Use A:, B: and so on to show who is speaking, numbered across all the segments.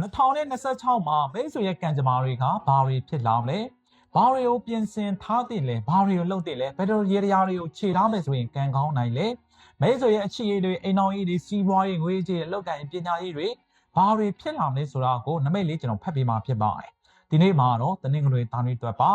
A: 2026မှာမိတ်ဆွေရဲ့ကံကြမ္မာတွေကဘာတွေဖြစ်လာမလဲဘာတွေကိုပြင်ဆင်ထားသင့်လဲဘာတွေကိုလုပ်သင့်လဲဘယ်လိုရေရာတွေကိုခြေထားမယ်ဆိုရင်ကံကောင်းနိုင်လဲမိတ်ဆွေရဲ့အခြေအနေတွေအိမ်တော်ရေးတွေစီးပွားရေးငွေကြေးအလုပ်ကိုင်ပညာရေးတွေဘာတွေဖြစ်လာမလဲဆိုတာကိုနမိတ်လေးကျွန်တော်ဖတ်ပေးမှာဖြစ်ပါတယ်ဒီနေ့မှာတော့တနင်္ဂနွေသားနေ့အတွက်ပါ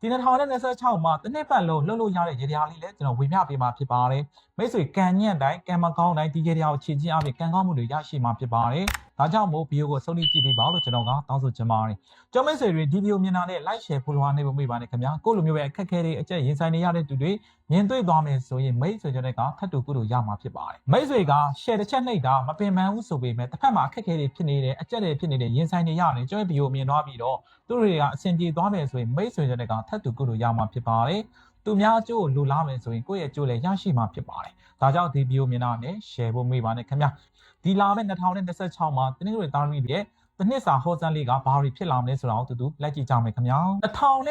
A: ဒီ2026မှာတစ်နှစ်ပတ်လုံးလှုပ်လို့ရတဲ့ရေရာလေးလည်းကျွန်တော်ဝေမျှပေးမှာဖြစ်ပါတယ်မိတ်ဆွေကံညံ့တိုင်းကံမကောင်းတိုင်းဒီရေရာကိုခြေချင်းအပြင်ကံကောင်းမှုတွေရရှိမှာဖြစ်ပါတယ် ဒါကြောင့်မို့ဗီဒီယိုကိုဆုံးဖြတ်ကြည့်ပေးပါလို့ကျွန်တော်ကတောင်းဆိုချင်ပါတယ်။ကျောင်းမိတ်ဆွေတွေဒီဗီဒီယိုမြင်တာနဲ့ like share follow နေဖို့မိပါနဲ့ခင်ဗျာ။ကိုယ့်လိုမျိုးပဲအခက်အခဲတွေအကျက်ရင်ဆိုင်နေရတဲ့သူတွေမြင်တွေ့သွားမယ်ဆိုရင်မိတ်ဆွေတွေကထပ်တူကုလို့ရမှာဖြစ်ပါတယ်။မိတ်ဆွေက share တစ်ချက်နှိပ်တာမပင်ပန်းဘူးဆိုပေမဲ့တစ်ဖက်မှာအခက်အခဲတွေဖြစ်နေတယ်အကျက်တွေဖြစ်နေတယ်ရင်ဆိုင်နေရတယ်ကျောင်းရဲ့ဗီဒီယိုမြင်သွားပြီးတော့သူတို့တွေကအဆင်ပြေသွားမယ်ဆိုရင်မိတ်ဆွေတွေကထပ်တူကုလို့ရမှာဖြစ်ပါတယ်။သူများအကျိုးကိုလိုလားမယ်ဆိုရင်ကိုယ့်ရဲ့အကျိုးလည်းရရှိမှာဖြစ်ပါတယ်။ဒါကြောင့်ဒီဗီဒီယိုမြင်တာနဲ့ share ဖို့မိပါနဲ့ခင်ဗျာ။ ဒီလာမယ့်2026မှာတင်းနေတွေတားမိတဲ့တစ်နှစ်စာဟောစမ်းလေးကဘာတွေဖြစ်လာမလဲဆိုတာကိုတူတူလက်ကြည့်ကြမယ်ခင်ဗျာ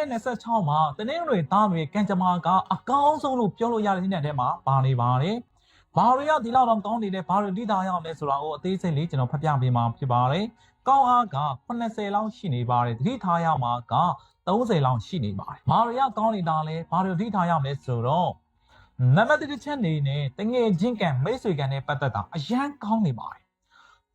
A: 2026မှာတင်းနေတွေတားတွေကံကြမ္မာကအကောင်းဆုံးလို့ပြောလို့ရတဲ့နေ့ထဲမှာပါနေပါတယ်ဘာတွေကဒီလောက်တော့ကောင်းနေလဲဘာတွေလိတာရအောင်လဲဆိုတာကိုအသေးစိတ်လေးကျွန်တော်ဖတ်ပြပေးမှာဖြစ်ပါတယ်ကောင်းအားက80လောက်ရှိနေပါတယ်တတိထားရမှာက30လောက်ရှိနေပါတယ်ဘာတွေကကောင်းနေတာလဲဘာတွေလိထားရမလဲဆိုတော့ နံပါတ်1ချက်နေနဲ့တငယ်ချင်းကံမိတ်ဆွေကံနဲ့ပတ်သက်တာအရန်ကောင်းနေပါတယ်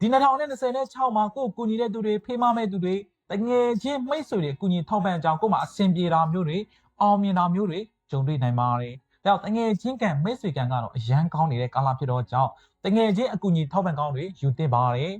A: ဒီ2026မှာကိုယ်ကူညီတဲ့သူတွေဖေးမမဲ့သူတွေတငယ်ချင်းမိတ်ဆွေတွေကူညီထောက်ပံ့ကြောင်းကိုယ်မှာအဆင်ပြေတာမျိုးတွေအောင်မြင်တာမျိုးတွေကြုံတွေ့နိုင်ပါတယ်ဒါကြောင့်တငယ်ချင်းကံမိတ်ဆွေကံကတော့အရန်ကောင်းနေတဲ့ကာလဖြစ်တော့ကြောင့်တငယ်ချင်းအကူအညီထောက်ပံ့ကောင်းတွေယူတင်ပါတယ်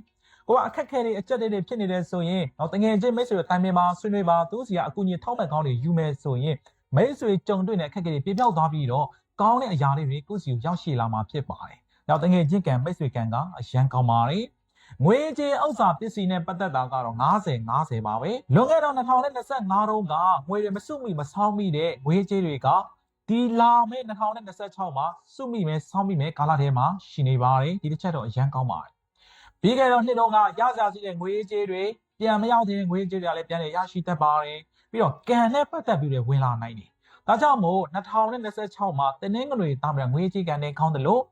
A: ကိုကအခက်ခဲတွေအကြက်တွေဖြစ်နေတယ်ဆိုရင်တော့တငယ်ချင်းမိတ်ဆွေတွေတိုင်ပင်ပါဆွေးနွေးပါသူစီကအကူအညီထောက်ပံ့ကောင်းတွေယူမယ်ဆိုရင်မိတ်ဆွေကြုံတွေ့တဲ့အခက်ခဲတွေပြပြောက်သွားပြီးတော့ ကောင်းတဲ့အရာလေးတွေကိုယ့်စီကိုရောက်ရှိလာမှာဖြစ်ပါတယ်။နောက်တငယ်ချင်းကံမိတ်ဆွေကံကအရန်ကောင်းပါတယ်။ငွေကြေးဥစ္စာပစ္စည်းနဲ့ပတ်သက်တာကတော့90 90ပါပဲ။လွန်ခဲ့တော့2025တုန်းကငွေတွေမစုမိမဆောင်းမိတဲ့ငွေကြေးတွေကဒီလာမယ့်2026မှာစုမိမယ်ဆောင်းမိမယ်ကာလထဲမှာရှိနေပါတယ်။ဒီတစ်ချက်တော့အရန်ကောင်းပါတယ်။ပြီးခဲ့တော့နှစ်တုန်းကရကြစီတဲ့ငွေကြေးတွေပြန်မရောက်တဲ့ငွေကြေးတွေကလည်းပြန်လည်ရရှိတတ်ပါတယ်။ပြီးတော့ကံနဲ့ပတ်သက်ပြီးတော့ဝင်လာနိုင်တယ်။ ဒါကြောင့်မို့2026မှာတင်းနှင်းငွေတာမရငွေကြေးကံနဲ့ကောင်းတယ်လို့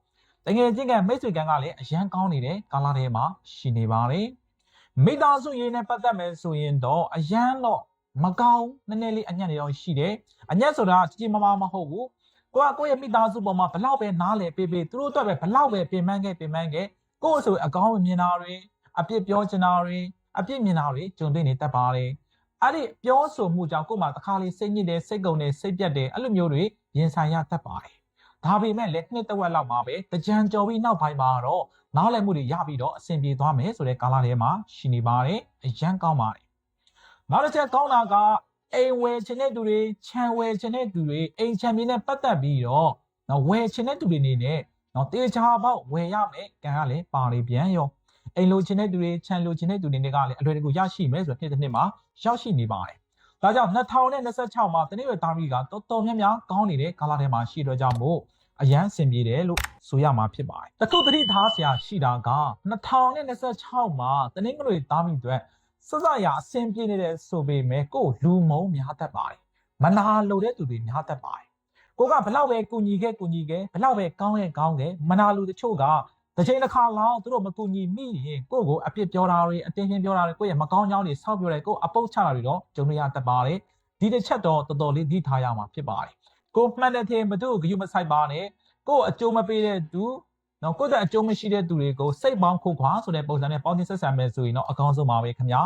A: တကယ်ချင်းကမိတ်ဆွေကံကလည်းအရန်ကောင်းနေတဲ့ကာလထဲမှာရှိနေပါတယ်။မိသားစုရေးနဲ့ပတ်သက်မယ်ဆိုရင်တော့အရန်တော့မကောင်းနည်းနည်းလေးအညံ့နေတော့ရှိတယ်။အညံ့ဆိုတာကြီးကြီးမားမားမဟုတ်ဘူး။ကိုကကိုယ့်ရဲ့မိသားစုပေါ်မှာဘလောက်ပဲနားလည်ပေးပေးသူတို့အတွက်ပဲဘလောက်ပဲပြင်ပန်းခဲ့ပြင်ပန်းခဲ့ကိုယ့်ဆိုအကောင်းမြင်တာတွေအပြစ်ပြောချင်တာတွေအပြစ်မြင်တာတွေကြုံတွေ့နေတတ်ပါတယ်။ အဲ့ဒီပြောဆိုမှုကြောင့်ကိုယ်မှာတစ်ခါလေးစိတ်ညစ်တယ်စိတ်ကုန်တယ်စိတ်ပြတ်တယ်အဲ့လိုမျိုးတွေရင်ဆိုင်ရတတ်ပါတယ်။ဒါပေမဲ့လည်းနှစ်တစ်ဝက်လောက်မှာပဲတကြံကြော်ပြီးနောက်ပိုင်းမှာတော့နားလည်မှုတွေရပြီးတော့အဆင်ပြေသွားမယ်ဆိုတဲ့ကာလထဲမှာရှိနေပါတယ်။အရန်ကောင်းပါတယ်။နောက်တစ်ချက်ကောင်းတာကအိမ်ဝယ်ခြင်းတဲ့သူတွေခြံဝယ်ခြင်းတဲ့သူတွေအိမ်ခြံမြေနဲ့ပတ်သက်ပြီးတော့နော်ဝယ်ခြင်းတဲ့သူတွေအနေနဲ့နော်တေချာပေါက်ဝယ်ရမယ်ကံကလည်းပါနေပြန်ရော အိမ်လိုချင်တဲ့သူတွေခြံလိုချင်တဲ့သူတွေတွေကလည်းအလွယ်တကူရရှိမယ်ဆိုတဲ့နှစ်တစ်နှစ်မှာရောက်ရှိနေပါတယ်။ဒါကြောင့်2026မှာတနည်းရတာရီကတော်တော်များများကောင်းနေတဲ့ကာလထဲမှာရှိတော့ကြောင့်မို့အရန်စင်ပြေတယ်လို့ဆိုရမှာဖြစ်ပါတယ်။တခုတတိထားဆရာရှိတာက2026မှာတနင်္ဂနွေသားမိအတွက်စစရာအဆင်ပြေနေတဲ့ဆိုပေမဲ့ကိုယ်လူမုံများတတ်ပါတယ်။မနာလိုတဲ့သူတွေများတတ်ပါတယ်။ကိုကဘလောက်ပဲကူညီခဲ့ကူညီခဲ့ဘလောက်ပဲကောင်းခဲ့ကောင်းခဲ့မနာလိုတချို့က တစ်ချိန်တစ်ခါလောက်သူတို့မကူညီမိရင်ကိုယ့်ကိုအပြစ်ပြောတာတွေအတင်းချင်းပြောတာတွေကိုယ့်ရဲ့မကောင်းကြောင်းတွေဆောက်ပြောတယ်ကိုယ်အပုတ်ချတာတွေတော့ဂျုံရတတ်ပါတယ်ဒီတစ်ချက်တော့တော်တော်လေးသိထားရမှာဖြစ်ပါတယ်ကိုမှန်တဲ့ထင်ဘသူ့ကိုဂရုမစိုက်ပါနဲ့ကိုယ်အကျိုးမပေးတဲ့သူနော်ကိုယ့်တဲ့အကျိုးမရှိတဲ့သူတွေကိုစိတ်ပေါင်းခုခွာဆိုတဲ့ပုံစံနဲ့ပေါင်းတင်ဆက်ဆံမယ်ဆိုရင်တော့အကောင်းဆုံးပါပဲခင်ဗျာ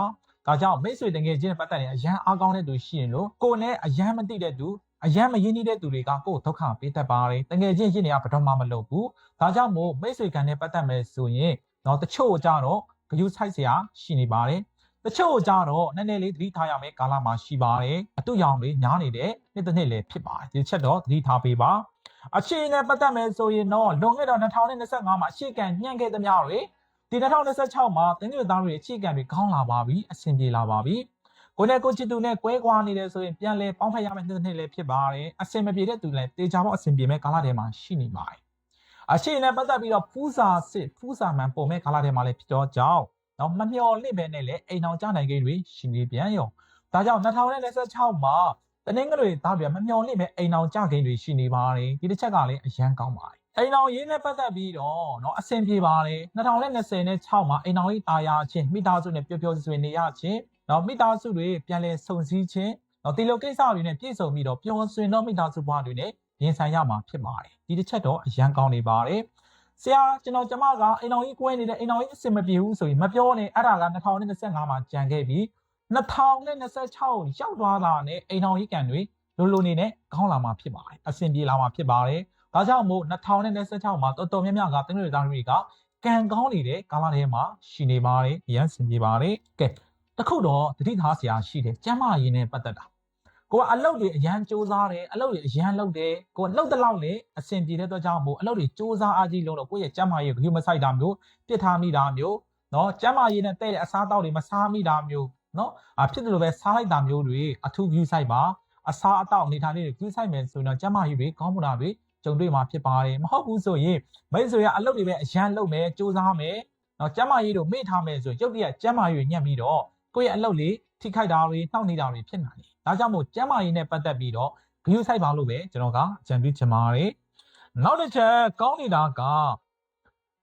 A: ဒါကြောင့်မိတ်ဆွေတငယ်ချင်းနဲ့ပတ်သက်ရင်အရန်အားကောင်းတဲ့သူရှိရင်လို့ကိုယ်နဲ့အရန်မသိတဲ့သူ အယမ်းမရင်းနှီးတဲ့သူတွေကကိုယ်ဒုက္ခပေးတတ်ပါတယ်တငယ်ချင်းရင်းနေရဘတော်မှမလုပ်ဘူးဒါကြောင့်မို့မိတ်ဆွေခံနဲ့ပတ်သက်မယ်ဆိုရင်တော့တချို့ကြတော့ဂယုဆိုင်စရာရှိနေပါတယ်တချို့ကြတော့နည်းနည်းလေးသတိထားရမယ်ကာလမှာရှိပါတယ်အတူရောင်လေးညားနေတဲ့နှစ်တစ်နှစ်လည်းဖြစ်ပါတယ်ဒီချက်တော့သတိထားပေးပါအခြေအနေပတ်သက်မယ်ဆိုရင်တော့လွန်ခဲ့တော့2025မှာအရှိကန်ညှန့်ခဲ့သမျှတွေဒီ2026မှာတင်းကျပ်သားတွေအခြေခံတွေခေါင်းလာပါပြီအဆင်ပြေလာပါပြီ ကိုနဲ့ကိုချစ်သူနဲ့ကွဲကွာနေတယ်ဆိုရင်ပြန်လဲပေါင်းဖက်ရမယ့်နှစ်နှစ်လည်းဖြစ်ပါတယ်အစင်မပြေတဲ့သူလည်းတေချာပေါ့အစင်ပြေမဲ့ကာလထဲမှာရှိနေပါတယ်အရှိနဲ့ပတ်သက်ပြီးတော့ဖူးစာစစ်ဖူးစာမှန်ပုံမဲ့ကာလထဲမှာလည်းဖြစ်တော့ကြောင်းတော့မမျော်လင့်ပဲနဲ့လည်းအိမ်အောင်ကြနိုင်ကိန်းတွေရှိနေပြန်ရောဒါကြောင့်2026မှာတနင်္ဂနွေသားပြမမျော်လင့်ပဲအိမ်အောင်ကြကိန်းတွေရှိနေပါတယ်ဒီတစ်ချက်ကလည်းအရန်ကောင်းပါတယ် အိမ်တော်ရေးနဲ့ပတ်သက်ပြီးတော့เนาะအဆင်ပြေပါတယ်2020နဲ့6မှာအိမ်တော်ရေးတာယာချင်းမိသားစုနဲ့ပျော်ပျော်ရွှင်နေရချင်း နောက်မိသားစုတွေပြန်လည်ဆုံစည်းခြင်းနောက်ဒီလိုကိစ္စတွေနဲ့ပြည့်စုံပြီးတော့ပျော်ရွှင်သောမိသားစုဘဝတွေနဲ့ရင်ဆိုင်ရမှာဖြစ်ပါတယ်ဒီတစ်ချက်တော့အရန်ကောင်းနေပါတယ်ဆရာကျွန်တော်ကျမကအိမ်တော်ကြီးကွဲနေတယ်အိမ်တော်ကြီးအဆင်မပြေဘူးဆိုရင်မပြောနဲ့အဲ့ဒါက2025မှာကြံခဲ့ပြီး2026ရောက်သွားတာနဲ့အိမ်တော်ကြီးကံတွေလိုလိုနေနဲ့ကောင်းလာမှာဖြစ်ပါတယ်အဆင်ပြေလာမှာဖြစ်ပါတယ်ဒါကြောင့်မို့2026မှာတော်တော်များများကတင်းတွေသားတွေကကံကောင်းနေတဲ့ကာလထဲမှာရှိနေပါတယ်ရန်ဆင်ပြေပါတယ်ကဲ တခုတော့တတိထားစရာရှိတယ်ကျမ်းမာရေးနဲ့ပတ်သက်တာကိုကအလုပ်တွေအရန်စူးစားတယ်အလုပ်တွေအရန်လုပ်တယ်ကိုကလှုပ်တဲ့လောက်လေအဆင်ပြေတဲ့တော့ကြောင့်မို့အလုပ်တွေစူးစားအားကြီးလုံးတော့ကိုရဲ့ကျမ်းမာရေးကိုမဆိုင်တာမျိုးပြစ်ထားမိတာမျိုးနော်ကျမ်းမာရေးနဲ့တဲ့တဲ့အစားအသောက်တွေမစားမိတာမျိုးနော်အဖြစ်တယ်လို့ပဲစားလိုက်တာမျိုးတွေအထူးယူဆိုင်ပါအစားအသောက်အနေထားလေးတွေယူဆိုင်မယ်ဆိုရင်တော့ကျမ်းမာရေးတွေကောင်းမွန်တာတွေကြုံတွေ့မှာဖြစ်ပါတယ်မဟုတ်ဘူးဆိုရင်မိတ်ဆွေရအလုပ်တွေပဲအရန်လုပ်မယ်စူးစားမယ်နော်ကျမ်းမာရေးတို့မေ့ထားမယ်ဆိုရင်ရုပ်တရက်ကျမ်းမာရေးညံ့ပြီးတော့ ကိုယ့်ရဲ့အလုပ်လေးထိခိုက်တာတွေနှောက်နေတာတွေဖြစ်နိုင်တယ်ဒါကြောင့်မို့ကျမ်းမာရေးနဲ့ပတ်သက်ပြီးတော့ view site ပါလို့ပဲကျွန်တော်ကအကြံပြုချင်ပါတယ်နောက်တစ်ချက်ကောင်းနေတာက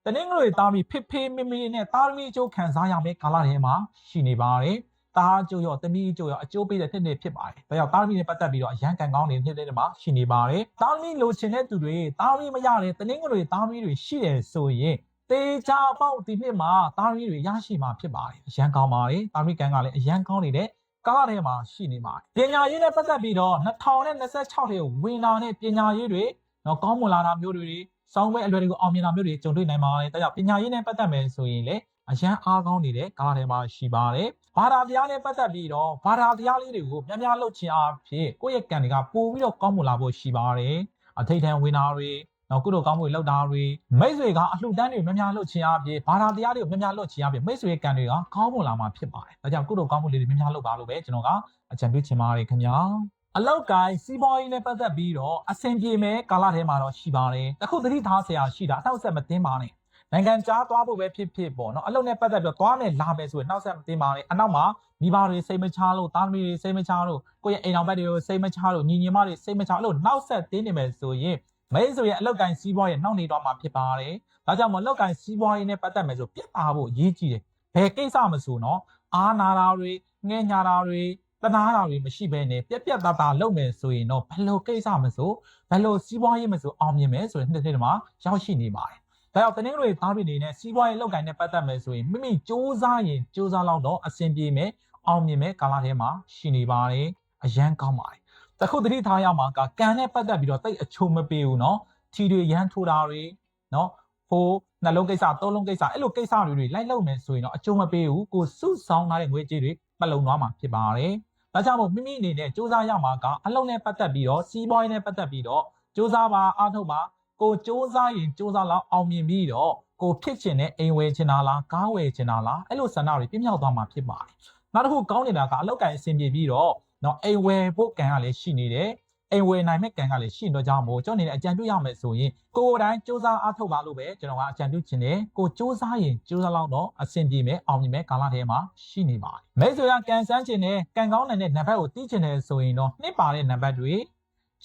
A: တနင်္ဂနွေသားပြီးဖိဖိမိမိနဲ့တာသမီအကျိုးခံစားရမယ့်ကာလထဲမှာရှိနေပါတယ်တာအကျိုးရောတမီအကျိုးရောအကျိုးပေးတဲ့နှစ်နှစ်ဖြစ်ပါတယ်။ဒါကြောင့်တာသမီနဲ့ပတ်သက်ပြီးတော့အရန်ကန်ကောင်းနေတဲ့နှစ်နှစ်မှာရှိနေပါတယ်။တာသမီလိုချင်တဲ့သူတွေတာသမီမရတဲ့တနင်္ဂနွေတာသမီတွေရှိတယ်ဆိုရင် တေချာပေါက်ဒီနှစ်မှာတာသမီတွေရရှိမှာဖြစ်ပါတယ်။အရန်ကောင်းပါတယ်။တာသမီကန်ကလည်းအရန်ကောင်းနေတဲ့ကာလထဲမှာရှိနေပါတယ်။ပညာရေးနဲ့ပတ်သက်ပြီးတော့2026ထဲဝင်လာတဲ့ပညာရေးတွေတော့ကောင်းမွန်လာတာမျိုးတွေစောင်းပွဲအလွယ်တကူအောင်မြင်တာမျိုးတွေကြုံတွေ့နိုင်ပါတယ်။ဒါကြောင့်ပညာရေးနဲ့ပတ်သက်မယ်ဆိုရင်လည်းအရန်အားကောင်းနေတဲ့ကားထဲမှာရှိပါတယ်။ဘာသာတရားနဲ့ပတ်သက်ပြီးတော့ဘာသာတရားလေးတွေကိုများများလုပ်ချင်အားဖြင့်ကိုယ့်ရဲ့ကံတွေကပိုပြီးတော့ကောင်းမွန်လာဖို့ရှိပါတယ်။အထိတ်ထန်ဝင်တာတွေ နောက်ကုသိုလ်ကောင်းမှုတွေလုပ်တာတွေမိတ်ဆွေကအလှူဒန်းတွေများများလုပ်ချင်အားဖြင့်ဘာသာတရားတွေကိုများများလုပ်ချင်အားဖြင့်မိတ်ဆွေရဲ့ကံတွေကကောင်းမွန်လာမှာဖြစ်ပါတယ်။ဒါကြောင့်ကုသိုလ်ကောင်းမှုလေးတွေများများလုပ်ပါလို့ပဲကျွန်တော်ကအကြံပြုချင်ပါတယ်ခင်ဗျာ။အလောက်ကိုင်းစီးပွားရေးနဲ့ပတ်သက်ပြီးတော့အဆင်ပြေမဲ့ကာလထဲမှာတော့ရှိပါတယ်။အခုသတိထားစရာရှိတာအထောက်အဆက်မသိမ်းပါနဲ့။နိုင်ငံခြားသွားဖို့ပဲဖြစ်ဖြစ်ပေါ့နော်အလုပ်နဲ့ပတ်သက်ပြီးတော့သွားမယ်လာမယ်ဆိုရင်နောက်ဆက်မသိမ်းပါနဲ့။အနောက်မှာမိဘတွေစိတ်မချလို့တာသမီတွေစိတ်မချလို့ကိုယ့်ရဲ့အိမ်တော်ဘက်တွေကိုစိတ်မချလို့ညီညီမတွေစိတ်မချလို့နောက်ဆက်တင်းနေမယ်ဆိုရင် မိတ်ဆိုရင်အလောက်ကိုင်းစီးပွားရေးနှောင့်နေတော့မှာဖြစ်ပါတယ်။ဒါကြောင့်မလောက်ကိုင်းစီးပွားရေးနဲ့ပတ်သက်မယ်ဆိုပြတ်သားဖို့အရေးကြီးတယ်။ဘယ်ကိစ္စမဆိုနော်အားနာတာတွေငဲ့ညာတာတွေတနာတာတွေမရှိဘဲနဲ့ပြက်ပြက်သားသားလုပ်မယ်ဆိုရင်တော့ဘယ်လိုကိစ္စမဆိုဘယ်လိုစီးပွားရေးမဆိုအောင်မြင်မယ်ဆိုတဲ့နှစ်နှစ်မှာရောက်ရှိနေပါတယ်။ဒါကြောင့်တနင်္ဂနွေသားပြည်နေနဲ့စီးပွားရေးလုပ်ကိုင်နဲ့ပတ်သက်မယ်ဆိုရင်မိမိစ조사ရင်စ조사လောက်တော့အဆင်ပြေမယ်အောင်မြင်မယ်ကာလထဲမှာရှိနေပါတယ်။အရန်ကောင်းပါတယ်။ တခုသတိထားရမှာကကံနဲ့ပတ်သက်ပြီးတော့တိတ်အချုံမပေးဘူးเนาะထီတွေရမ်းထိုးတာတွေเนาะဟိုနှလုံးကိစ္စသုံးလုံးကိစ္စအဲ့လိုကိစ္စတွေတွေလိုက်လုပ်မယ်ဆိုရင်တော့အကျုံးမပေးဘူးကိုစုဆောင်းထားတဲ့ငွေကြေးတွေပတ်လုံသွားမှာဖြစ်ပါတယ်။ဒါကြောင့်မို့မိမိအနေနဲ့စူးစမ်းရမှာကအလုံးနဲ့ပတ်သက်ပြီးတော့စီးပွားရေးနဲ့ပတ်သက်ပြီးတော့စူးစမ်းပါအားထုတ်ပါကိုစူးစမ်းရင်စူးစမ်းလောက်အောင်မြင်ပြီးတော့ကိုဖြစ်ချင်တဲ့အိမ်ဝယ်ချင်တာလားကားဝယ်ချင်တာလားအဲ့လိုဆန္ဒတွေပြည့်မြောက်သွားမှာဖြစ်ပါတယ်။နောက်တစ်ခုကောင်းနေတာကအလောက်ကန်အဆင်ပြေပြီးတော့ နော်အိမ်ဝယ်ဖို့ကံကလည်းရှိနေတယ်အိမ်ဝယ်နိုင်မဲ့ကံကလည်းရှိနေတော့ကြောင့်မို့ကျွန်တော်နေတဲ့အကြံပြုရမယ်ဆိုရင်ကိုယ်တိုင်စူးစမ်းအားထုတ်ပါလို့ပဲကျွန်တော်ကအကြံပြုချင်တယ်ကိုစူးစမ်းရင်စူးစမ်းလောက်တော့အဆင်ပြေမယ်အောင်မြင်မယ်ကာလထဲမှာရှိနေပါတယ်မိတ်ဆွေကကန်ဆန်းချင်တဲ့ကန်ကောင်းနိုင်တဲ့နံပါတ်ကိုသိချင်တယ်ဆိုရင်တော့နှစ်ပါတဲ့နံပါတ်တွေ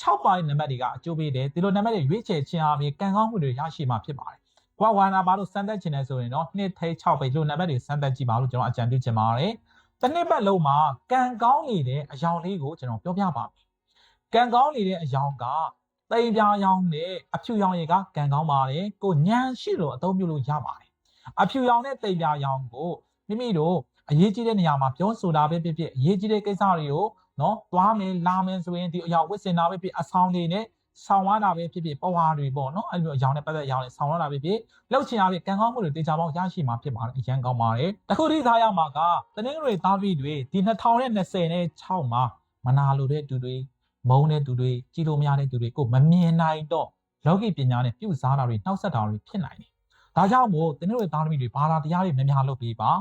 A: 6ပါတဲ့နံပါတ်တွေကအကျိုးပေးတယ်ဒီလိုနံပါတ်တွေရွေးချယ်ခြင်းအပြင်ကန်ကောင်းမှုတွေရရှိမှာဖြစ်ပါတယ်။ကွာဝါနာပါလို့စမ်းသပ်ချင်တယ်ဆိုရင်တော့နှစ်ထိ6ပဲလို့နံပါတ်တွေစမ်းသပ်ကြည့်ပါလို့ကျွန်တော်အကြံပြုချင်ပါတယ်။ တစ်နှစ်ပတ်လုံးမှာကန်ကောင်းနေတဲ့အယောင်လေးကိုကျွန်တော်ပြောပြပါမယ်။ကန်ကောင်းနေတဲ့အယောင်ကတိမ်ပြာရောင်နဲ့အဖြူရောင်တွေကကန်ကောင်းပါတယ်။ကိုညံရှိလို့အသုံးပြုလို့ရပါတယ်။အဖြူရောင်နဲ့တိမ်ပြာရောင်ကိုမိမိတို့အရေးကြီးတဲ့နေရာမှာပြောဆိုတာပဲဖြစ်ဖြစ်အရေးကြီးတဲ့ကိစ္စတွေကိုနော်သွားမယ်လာမယ်ဆိုရင်ဒီအရာဝစ်စင်တာပဲဖြစ်အဆောင်တွေနဲ့ ဆောင်းရတာပဲဖြစ်ဖြစ်ပဝါတွေပေါ့နော်အဲ့လိုအရောင်နဲ့ပတ်သက်အရောင်နဲ့ဆောင်းရတာပဲဖြစ်လှုပ်ချင်တာပဲကံကောင်းမှုတွေတေချာပေါင်းရရှိမှာဖြစ်ပါတယ်အရန်ကောင်းပါတယ်တခုထိသားရမှာကတနင်္ဂနွေသားပြီးတွေဒီ2020နဲ့6မှာမနာလိုတဲ့သူတွေမုန်းတဲ့သူတွေကြည်လို့မရတဲ့သူတွေကိုမမြင်နိုင်တော့လောကီပညာနဲ့ပြုစားတာတွေနှောက်ဆက်တာတွေဖြစ်နိုင်တယ်ဒါကြောင့်မို့တနင်္ဂနွေသားသမီးတွေဘာသာတရားတွေများများလုပ်ပြီးပါ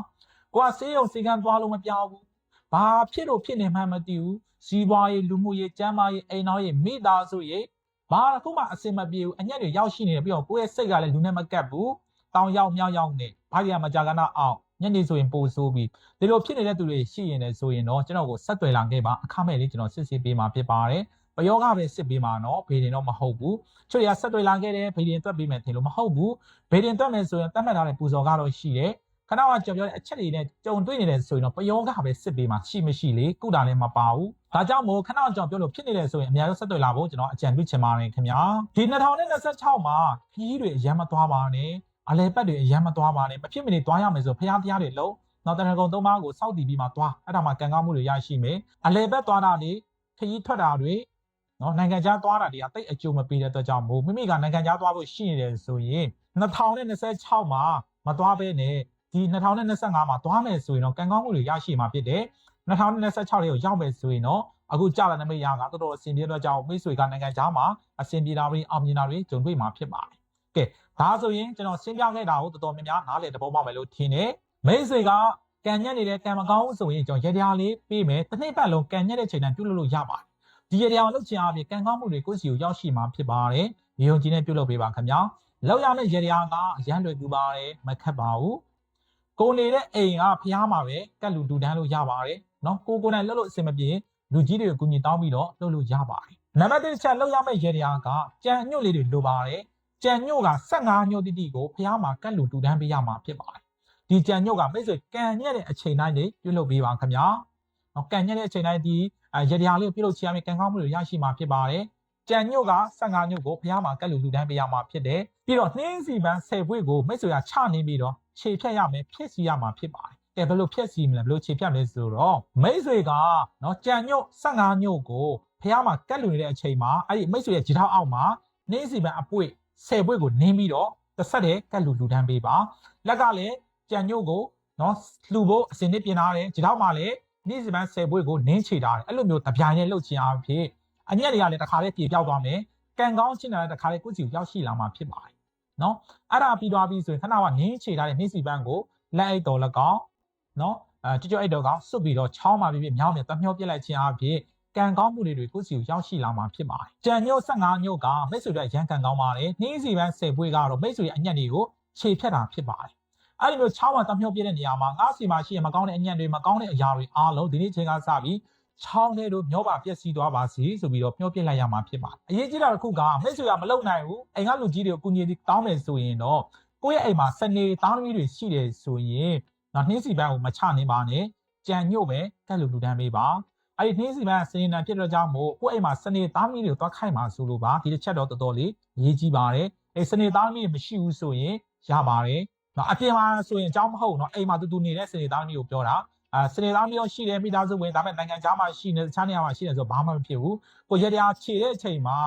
A: ကိုကဆေးရုံစေကန်းသွားလို့မပြောင်းဘူးဘာဖြစ်လို့ဖြစ်နေမှန်းမသိဘူးစီးပွားရေးလူမှုရေးကျန်းမာရေးအိမ်တော်ရေးမိသားစုရေး ဘာတစ်ခုမှအစင်မပြေဘူးအညက်တွေရောက်ရှိနေတယ်ပြီးတော့ကိုယ့်ရဲ့စိတ်ကလည်းလူနဲ့မကပ်ဘူးတောင်ရောက်မြောက်ရောက်နေဘာကြီးကမကြကနာအောင်ညနေဆိုရင်ပို့ဆိုးပြီးဒီလိုဖြစ်နေတဲ့သူတွေရှိရင်လည်းဆိုရင်တော့ကျွန်တော်ကိုဆက်သွယ်လာခဲ့ပါအခမဲ့လေးကျွန်တော်စစ်ဆေးပေးမှာဖြစ်ပါတယ်ပယောကပဲစစ်ပေးမှာနော်ဘေဒင်တော့မဟုတ်ဘူးချွတ်ရဆက်တွေ့လာခဲ့တယ်ဘေဒင်တွက်ပေးမယ်ထင်လို့မဟုတ်ဘူးဘေဒင်တွက်မယ်ဆိုရင်တတ်မှတ်ထားတဲ့ပူဇော်ကတော့ရှိတယ် ခဏကကြော်ပြောတဲ့အချက်တွေနဲ့ကြုံတွေ့နေတယ်ဆိုရင်တော့ပယောကပဲစစ်ပေးမှာရှိမရှိလေကုတာလည်းမပါဘူးဒါကြောင့်မို့ခဏကြော်ပြောလို့ဖြစ်နေတယ်ဆိုရင်အများကြီးဆက်တွေ့လာဖို့ကျွန်တော်အကြံပြုချင်ပါတယ်ခင်ဗျာဒီ2026မှာခီးတွေအရန်မသွားပါနဲ့အလဲပတ်တွေအရန်မသွားပါနဲ့မဖြစ်မနေသွားရမယ်ဆိုဖျားတရားတွေလုံးနောက်တရကုံသုံးပါးကိုစောက်တည်ပြီးမှသွားအဲ့ဒါမှကံကောင်းမှုတွေရရှိမယ်အလဲပတ်သွားတာတွေခရီးထွက်တာတွေနော်နိုင်ငံခြားသွားတာတွေကတိတ်အကျိုးမပေးတဲ့အတွက်ကြောင့်မို့မိမိကနိုင်ငံခြားသွားဖို့ရှိနေတယ်ဆိုရင်2026မှာမသွားဘဲနဲ့ ဒီ2025မှာသွားမယ်ဆိုရင်တော့ကံကောင်းမှုတွေရရှိမှာဖြစ်တယ်2026လေးကိုရောက်မယ်ဆိုရင်တော့အခုကြာလာတဲ့မိရကတော်တော်အဆင်ပြေတော့ကြောင့်မိတ်ဆွေကနိုင်ငံခြားမှာအဆင်ပြေတာတွေအောင်မြင်တာတွေကြုံတွေ့မှာဖြစ်ပါတယ်ကဲဒါဆိုရင်ကျွန်တော်ရှင်းပြခဲ့တာကိုတော်တော်များများနားလည်သဘောပေါက်မယ်လို့ထင်တယ်မိတ်ဆွေကကံညက်နေတဲ့ကံမကောင်းဆိုရင်ကျွန်တော်ရေတရားလေးပေးမယ်တစ်နှစ်ပတ်လုံးကံညက်တဲ့ချိန်တိုင်းပြုလုပ်လို့ရပါတယ်ဒီရေတရားကိုလုပ်ချင်အပြင်ကံကောင်းမှုတွေကိုယ့်စီကိုရောက်ရှိမှာဖြစ်ပါတယ်ရေုံကြီးနဲ့ပြုလုပ်ပေးပါခင်ဗျာလောက်ရမယ့်ရေတရားကအရန်လွယ်ကူပါတယ်မခက်ပါဘူး ကိုနေတဲ့အိမ်ကဖျားမှာပဲကတ်လူတူတန်းလို့ရပါတယ်နော်ကိုကိုနိုင်လှုပ်လို့အဆင်မပြေလူကြီးတွေကိုကူညီတောင်းပြီးတော့လှုပ်လို့ရပါတယ်နံပါတ်1ချက်လှုပ်ရမယ့်ရေတရားကကြံညွတ်လေးတွေလိုပါတယ်ကြံညွတ်က15ညွတ်တိတိကိုဖျားမှာကတ်လူတူတန်းပေးရမှာဖြစ်ပါတယ်ဒီကြံညွတ်ကမိတ်ဆွေကံညက်တဲ့အချိန်တိုင်းနေပြုလုပ်ပေးပါခင်ဗျာနော်ကံညက်တဲ့အချိန်တိုင်းဒီအဲရေတရားလေးကိုပြုလုပ်ချရမယ့်ကံကောင်းမှုတွေရရှိမှာဖြစ်ပါတယ်ကြံညွတ်က15ညွတ်ကိုဖျားမှာကတ်လူလူတန်းပေးရမှာဖြစ်တယ်ပြီးတော့နှင်းစီပန်း10ဘွေကိုမိတ်ဆွေကချနေပြီးတော့ ခြေဖြတ်ရမယ်ဖြစ်စီရမှာဖြစ်ပါတယ်ကဲဘယ်လိုဖြတ်စီမလဲဘယ်လိုခြေဖြတ်လဲဆိုတော့မိတ်ဆွေကနော်ကြံညွတ်15ညွတ်ကိုဖျားမှာကတ်လူနေတဲ့အချိန်မှာအဲ့ဒီမိတ်ဆွေရဲ့ခြေထောက်အောက်မှာနှင်းစီပန်းအပွေ10ဘွေကိုနင်းပြီးတော့တစ်ဆက်တည်းကတ်လူလူတန်းပေးပါလက်ကလည်းကြံညုတ်ကိုနော်လှူဖို့အစင်နဲ့ပြင်ထားတယ်ဒီတော့မှလည်းနေ့စီပန်း10ဘွေကိုနင်းချေထားတယ်အဲ့လိုမျိုးတပြိုင်နဲ့လှုပ်ချင်အားဖြင့်အညက်တွေကလည်းတစ်ခါလေးပြေပြောက်သွားမယ်ကံကောင်းချင်းတယ်တစ်ခါလေးကိုယ့်စီကိုရောက်ရှိလာမှာဖြစ်ပါတယ် နော်အဲ့ဒါပြီးသွားပြီဆိုရင်ခဏကနင်းချေထားတဲ့နေ့စီပန်းကိုလက်အိတ်တော်၎င်းနော်အဲကြွကြွအိတ်တော်ကောင်စွတ်ပြီးတော့ချောင်းมาပြီးမြောင်းမြေတမျောပြစ်လိုက်ခြင်းအားဖြင့်ကံကောင်းမှုတွေကိုယ့်စီကိုရောက်ရှိလာမှာဖြစ်ပါတယ်ကြံညုတ်15ညုတ်ကမိတ်ဆွေတို့ရန်ကံကောင်းပါတယ်နှင်းစီပန်း10ဘွေကတော့မိတ်ဆွေရဲ့အညက်တွေကိုခြေဖြတ်တာဖြစ်ပါတယ်အဲ့ဒီမျိုးချောင်းမှာတမျောပြတဲ့နေရာမှာငါးစီမှာရှိရင်မကောင်းတဲ့အညံ့တွေမကောင်းတဲ့အရာတွေအားလုံးဒီနေ့ချိန်ကစပြီး ချောင်းတွေတို့မျောပါပျက်စီးသွားပါစီဆိုပြီးတော့မျောပြစ်လိုက်ရမှာဖြစ်ပါတယ်အရေးကြီးတာတစ်ခုကမိတ်ဆွေကမလုံနိုင်ဘူးအိမ်ကလူကြီးတွေကိုကုညီတောင်းမယ်ဆိုရင်တော့ကိုယ့်ရဲ့အိမ်မှာစနေတောင်းသမီးတွေရှိတယ်ဆိုရင်တော့နှင်းစီပန်းကိုမချနေပါနဲ့ကြံညို့ပဲကက်လူလူတန်းပေးပါအဲ့ဒီနှင်းစီပန်းစနေနံဖြစ်တော့ကြောင့်မို့ကိုယ့်အိမ်မှာစနေသားသမီးတွေကိုတွားခိုက်မှာဆိုလို့ပါဒီတစ်ချက်တော့တော်တော်လေးရေးကြည့်ပါတယ်အဲစနေသားသမီးမရှိဘူးဆိုရင်ရပါတယ်နော်အပြင်မှာဆိုရင်အကြောင်းမဟုတ်နော်အိမ်မှာတူတူနေတဲ့စနေသားသမီးကိုပြောတာ အာစနေသားမျိုးရှိတယ်မိသားစုဝင်ဒါပေမဲ့နိုင်ငံခြားမှာရှိနေတခြားနေရာမှာရှိနေဆိုဘာမှမဖြစ်ဘူးကိုရတရားခြေတဲ့အချိန်မှာ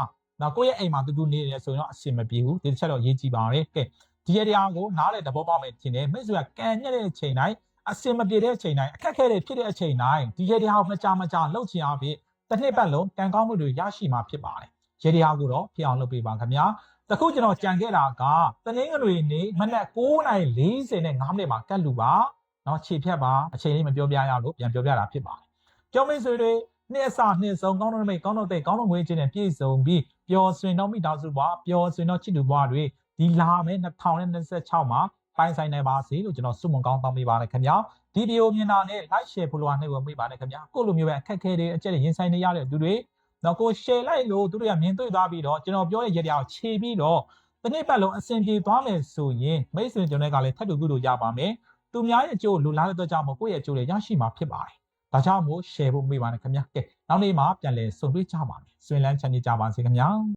A: နော်ကိုယ့်ရဲ့အိမ်မှာတူတူနေတယ်ဆိုရင်တော့အဆင်မပြေဘူးဒီတစ်ချက်တော့ရေးကြည့်ပါရယ်ကဲဒီရတရားကိုနားလေတဘောပေါက်မယ်ထင်တယ်မိတ်ဆွေကကံညက်တဲ့အချိန်တိုင်းအစင်မပြေတဲ့အချိန်တိုင်းအခက်ခဲတွေဖြစ်တဲ့အချိန်တိုင်းဒီရတရားကိုမကြမကြလှုပ်ချင်အောင်ဖြင့်တစ်နှစ်ပတ်လုံးကံကောင်းမှုတွေရရှိမှာဖြစ်ပါတယ်ရတရားကိုတော့ဖြစ်အောင်လုပ်ပေးပါခင်ဗျာတခုကျွန်တော်ကြံခဲ့တာကတနင်္ဂနွေနေ့မနက်9:40နဲ့5မိနစ်မှာကတ်လူပါ နော်ခြေဖြတ်ပါအချိန်လေးမပြောပြရလို့ပြန်ပြောပြတာဖြစ်ပါတယ်ကျောင်းမိတ်ဆွေတွေနှစ်အစနှစ်ဆုံးကောင်းတော်မိတ်ကောင်းတော်သိကောင်းတော်ငွေချင်းနဲ့ပြည့်စုံပြီးပျော်ရွှင်တော်မိသားစုပွားပျော်ရွှင်တော်ချစ်သူပွားတွေဒီလာမယ့်2026မှာပိုင်ဆိုင်နိုင်ပါစေလို့ကျွန်တော်ဆုမွန်ကောင်းတောင်းပေးပါတယ်ခင်ဗျာဒီဗီဒီယိုမြင်တာနဲ့ like share ဖို့လိုအားနှိပ်ဝေပေးပါတယ်ခင်ဗျာကိုလိုမျိုးပဲအခက်အခဲတွေအကျက်တွေရင်ဆိုင်နေရတဲ့သူတွေတော့ကို share လိုက်လို့သူတို့ကမြင်တွေ့သွားပြီးတော့ကျွန်တော်ပြောတဲ့ရတရားကိုခြေပြီးတော့တစ်နှစ်ပတ်လုံးအဆင်ပြေသွားမယ်ဆိုရင်မိတ်ဆွေကျွန်တော်ကလည်းထပ်တူကုလို့ရပါမယ် သူများရဲ့အကျိုးလိုလားတဲ့အတွက်ကြောင့်မို့ကိုယ့်ရဲ့အကျိုးတွေရရှိမှာဖြစ်ပါတယ်ဒါကြောင့်မို့ share ဖို့မေ့ပါနဲ့ခင်ဗျာကဲနောက်နေ့မှာပြန်လည်ဆုံတွေ့ကြပါမယ်ဆွေးလန်းချမ်းမြေ့ကြပါစေခင်ဗျာ